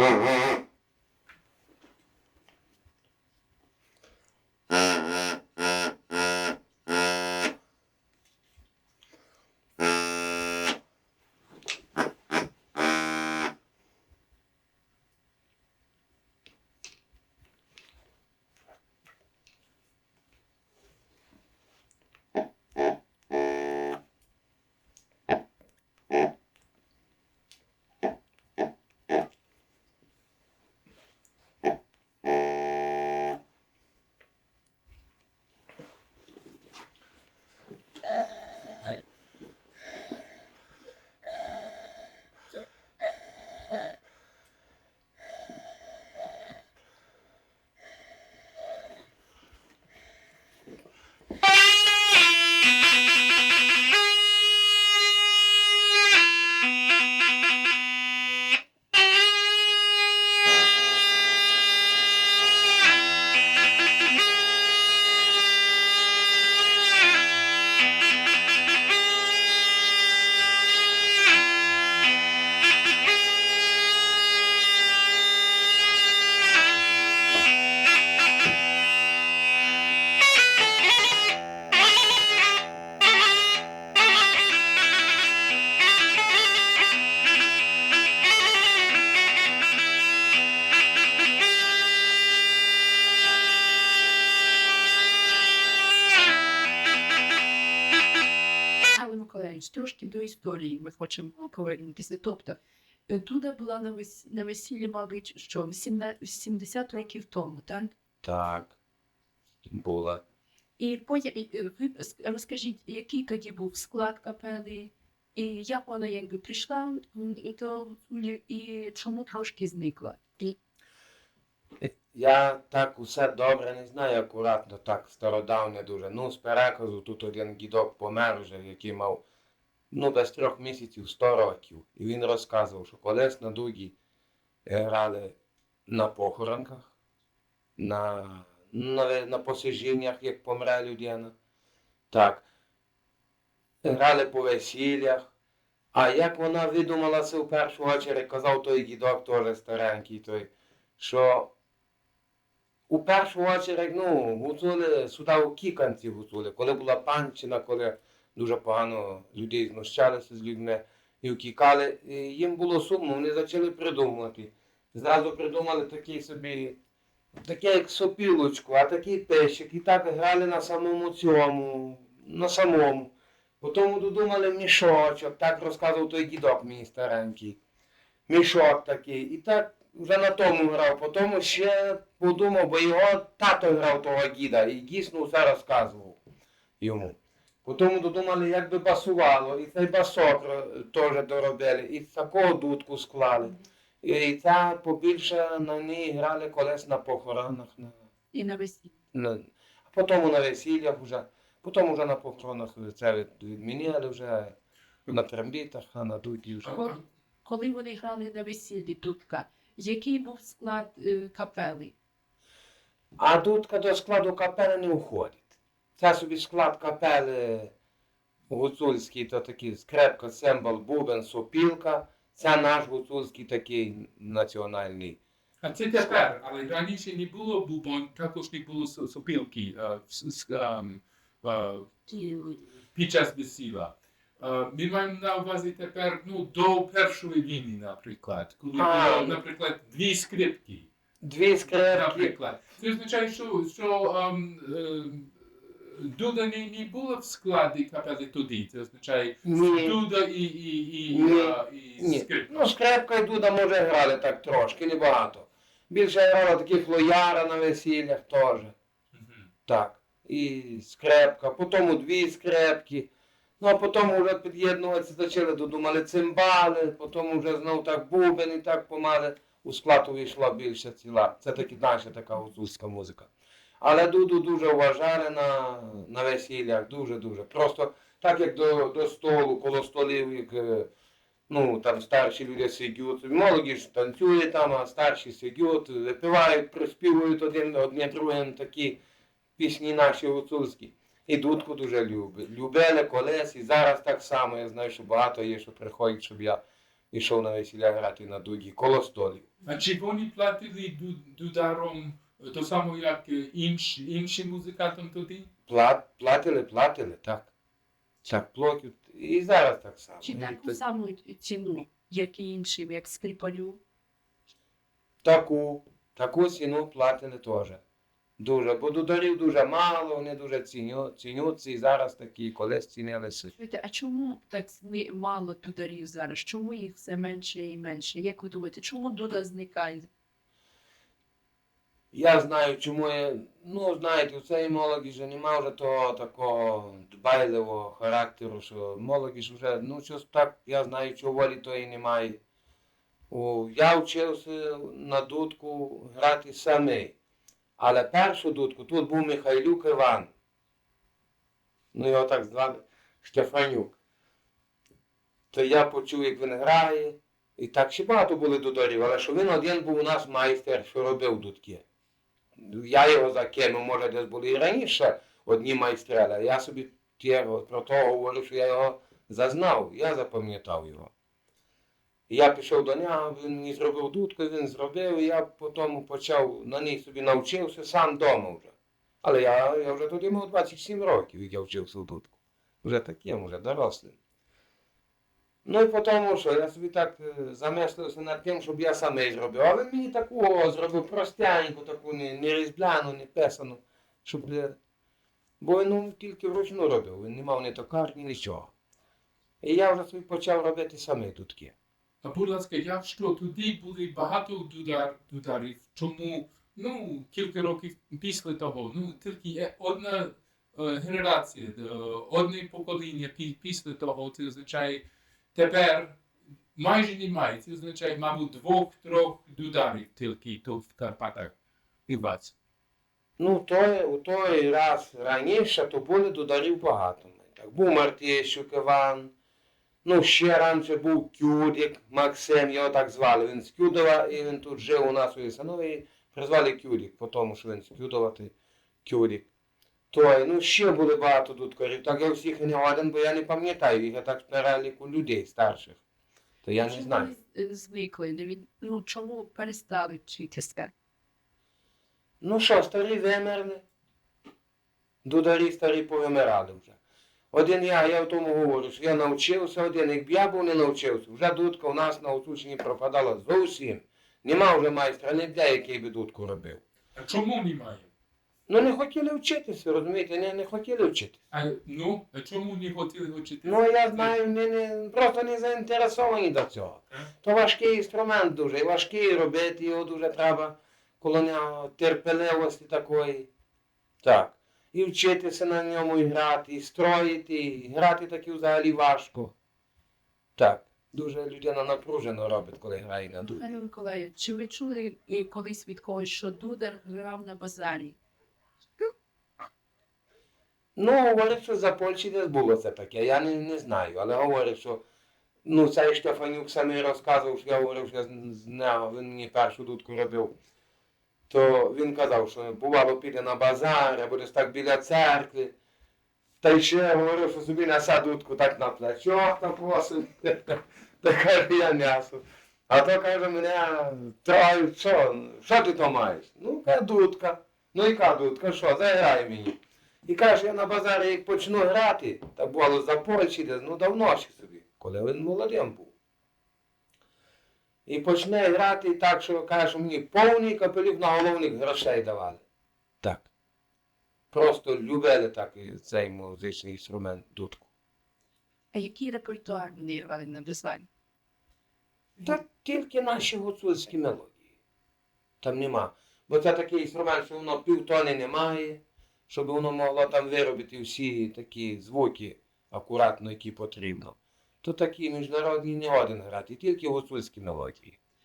Mm-hmm. Трошки до історії, ми хочемо повернутися. Тобто, е, Дуда була на, вес... на весіллі, мабуть, що 18 70 років тому, так? Так. Була. І потім е, ви розкажіть, який тоді був склад капели, і як вона якби прийшла і і чому трошки зникла? І Я так усе добре не знаю, акуратно, так стародавне дуже. Ну, з переказу тут один дідок помер вже, який мав ну, без трьох місяців 100 років. І він розказував, що колись на дугі грали на похоронках, на, на, на посижіннях, як помре людина. Так. Грали по весіллях. А як вона видумала це в першу очередь, казав той дідок теж старенький, той, що у першу очередь, ну, гуцули сюди у кіканці гуцули. Коли була панщина, коли дуже погано людей знущалися з людьми і втікали, і їм було сумно, вони почали придумувати. Зразу придумали такий собі, таке як сопілочку, а такий пещик. І так грали на самому цьому, на самому. Потім додумали мішочок, так розказував той дідок мій старенький. Мішок такий. І так вже на тому грав. Потім ще подумав, бо його тато грав того діда і дійсно все розказував йому. Потім додумали, як би басувало, і цей басок теж доробили, і такого дудку склали. І ця побільше на ній грали колись на похоронах. На, і на весіллі. на, а потім на весіллях вже. Потім вже на похоронах це відміняли вже на трембітах, а на дуді вже. Коли, коли вони грали на весіллі Дудка, який був склад е, капели? А дудка до складу капели не входить. Це собі склад капели гуцульський, то такий скрепка, цимбал, бубен, сопілка. Це наш гуцульський такий національний. А це тепер, але раніше не було бубон, також не було сопілки е, ем, е, під час весілля. Е, Ми маємо на увазі тепер ну, до Першої війни, наприклад, коли було, наприклад, дві скрипки. Дві скрепки. Наприклад. Це означає, що, що ем, Дуда не, не було в складі капели тоді. Це означає Ні. Дуда і, і, і, Ні. е, і Ні. скрипка. Ну, скрепка і дуда може грали так трошки, небагато. Більше грала таких лояра на весіллях теж. Мгм. Так. І скрепка, потім дві скрепки. Ну а потім вже під'єднуватися почали, додумали цимбали, потім вже знов так бубен і так помали. У склад увійшла більше ціла. Це таки наша така гуцульська музика. Але Дуду дуже вважали на, на весіллях, дуже-дуже. Просто так як до, до столу, коло столів, як е, ну, там старші люди сидять, молоді ж танцюють там, а старші сидять, випивають, приспівують один одне другим такі пісні наші гуцульські. І дудку дуже любить. Любили колись, і зараз так само. Я знаю, що багато є, що приходять, щоб я йшов на весілля грати на дуді, коло столів. А чи вони платили ду- дударом то само, як е, інші, іншим музикантам тоді? Плат, платили, платили, так. Так, платять. І зараз так само. Чи таку то- саму ціну, як і іншим, як скрипалю? Таку, таку ціну платили теж. Дуже, бо дударів дуже мало, вони дуже ціню, цінються і зараз такі, колись цінилися. А чому так мало дударів зараз? Чому їх все менше і менше? Як ви думаєте, чому дуда зникає? Я знаю, чому я, ну, знаєте, у цієї молоді немає вже того такого дбайливого характеру, що молоді ж вже, ну, щось так, я знаю, що волі тої немає. О, я вчився на дудку грати самий. Але першу дудку тут був Михайлюк Іван. Ну, його так звали Штефанюк. То я почув, як він грає. І так ще багато були дударів, але що він один був у нас майстер, що робив дудки. Я його закинув, може, десь були і раніше одні майстри, але я собі про того говорю, що я його зазнав, я запам'ятав його. Я пішов до нього, він мені зробив дудку, він зробив, і я потім почав на ній собі навчився сам вдома вже. Але я, я вже тоді мав 27 років, як я вчився в дудку. Вже таким, вже дорослим. Ну і потім, що я собі так е, замислився над тим, щоб я самий зробив. Але мені таку зробив простяньку, таку не, не різьбляну, не писану, щоб. е, Бо він ну, тільки вручну робив, він не мав ні токарні, нічого. І я вже собі почав робити самі дудки. А будь ласка, якщо тоді були багато дудар, дударів, чому ну, кілька років після того, ну тільки є одна е, генерація, е, одне покоління після того, це означає тепер майже немає. Це означає, мабуть, двох-трьох дударів тільки тут в Карпатах і вас. Ну, той, у той раз раніше то були дударів багато. Так, був Мартєщук Іван, ну ще раніше був Кюдик Максим, його так звали. Він з Кюдова, і він тут жив у нас у Ісанові, призвали Кюдик, по тому, що він з Кюдова, ти Кюдик. Той, ну ще були багато дудкарів, так я всіх не один, бо я не пам'ятаю, їх я так переліку людей старших. То я не знаю. е, звикли, не від- ну, чому перестали вчитися? Ну що, старі вимерли. Дударі старі повимирали вже. Один я, я в тому говорю, що я навчився один, якби я був не навчився, вже дудка у нас на Осучині пропадала зовсім. Нема вже майстра ніде, який би дудку робив. А чому немає? Ну не хотіли вчитися, розумієте, не, не хотіли вчитися. А, ну, а чому не хотіли вчити? Ну я знаю, не, не, просто не заінтересовані до цього. То важкий інструмент дуже, і важкий робити його дуже треба, коло нього терпеливості такої. Так. І вчитися на ньому і грати, і строїти, і грати таки взагалі важко. Так. Дуже людина напружено робить, коли грає на дудь. Пане Миколаю, чи ви чули е, колись від когось, що Дудар грав на базарі? Ну, говорить, що за Польщі десь було це таке, я не, не знаю, але говорить, що ну, цей Штефанюк самий розказував, що я говорив, що я з- з нього, він мені першу дудку робив. То він казав, що бувало піде на базар, або десь так біля церкви. Та й ще говорив, що собі несе дудку так на плечок так. Та каже, я м'ясо. А то каже, мене троють, що, що ти то маєш? Ну, каже, дудка. Ну, яка дудка, що, заграй мені. І каже, я на базарі як почну грати, так було за Польщі, десь, ну давно ще собі, коли він молодим був. І почне грати так, що каже, що мені повний капелюх на головних грошей давали. Так. Просто любили так цей музичний інструмент дудку. А який репертуар вони грали на базарі? Та тільки наші гуцульські мелодії. Там нема. Бо це такий інструмент, що воно півтони немає, щоб воно могло там виробити всі такі звуки акуратно, які потрібно. То такі міжнародні не один грати, тільки гуцульські мелодії.